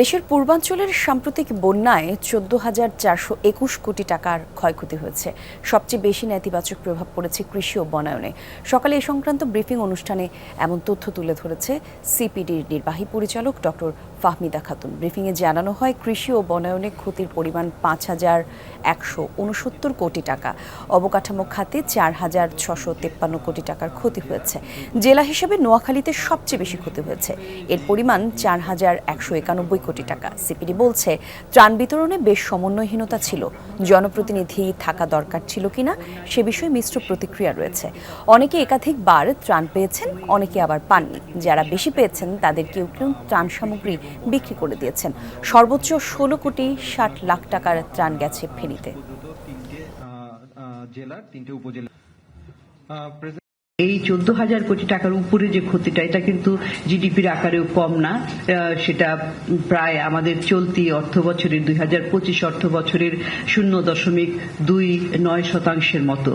দেশের পূর্বাঞ্চলের সাম্প্রতিক বন্যায় চোদ্দ হাজার চারশো একুশ কোটি টাকার ক্ষয়ক্ষতি হয়েছে। সবচেয়ে বেশি নেতিবাচক প্রভাব পড়েছে কৃষি ও বনায়নে। সকালে এ সংক্রান্ত ব্রিফিং অনুষ্ঠানে এমন তথ্য তুলে ধরেছে সিপিডির নির্বাহী পরিচালক ডক্টর ফাহমিদা খাতুন ব্রিফিংয়ে জানানো হয়, কৃষি ও বনায়নে ক্ষতির পরিমাণ পাঁচ হাজার একশো উনসত্তর কোটি টাকা। অবকাঠামো খাতে চার হাজার ছশো তেপ্পান্ন কোটি টাকার ক্ষতি হয়েছে। জেলা হিসেবে নোয়াখালীতে সবচেয়ে বেশি ক্ষতি হয়েছে। এর পরিমাণ চার হাজার একশো একানব্বই কোটি টাকা। সিপিডি বলছে, ত্রাণ বিতরণে বেশ সমন্বয়হীনতা ছিল। জনপ্রতিনিধি থাকা দরকার ছিল কিনা, সে বিষয়ে মিশ্র প্রতিক্রিয়া রয়েছে। অনেকে একাধিকবার ত্রাণ পেয়েছেন, অনেকে আবার পাননি। যারা বেশি পেয়েছেন, তাদের কেউ কেউ ত্রাণ সামগ্রী বিক্রি করে দিয়েছেন। সর্বোচ্চ ষোলো কোটি ষাট লাখ টাকার ত্রাণ গেছে ফেনীতে। এই চোদ্দ হাজার কোটি টাকার উপরে যে ক্ষতিটা, এটা কিন্তু জিডিপির আকারেও কম না। সেটা প্রায় আমাদের চলতি অর্থ বছরের দুই হাজার পঁচিশ অর্থ বছরের শূন্য দশমিক দুই নয় শতাংশের মতো।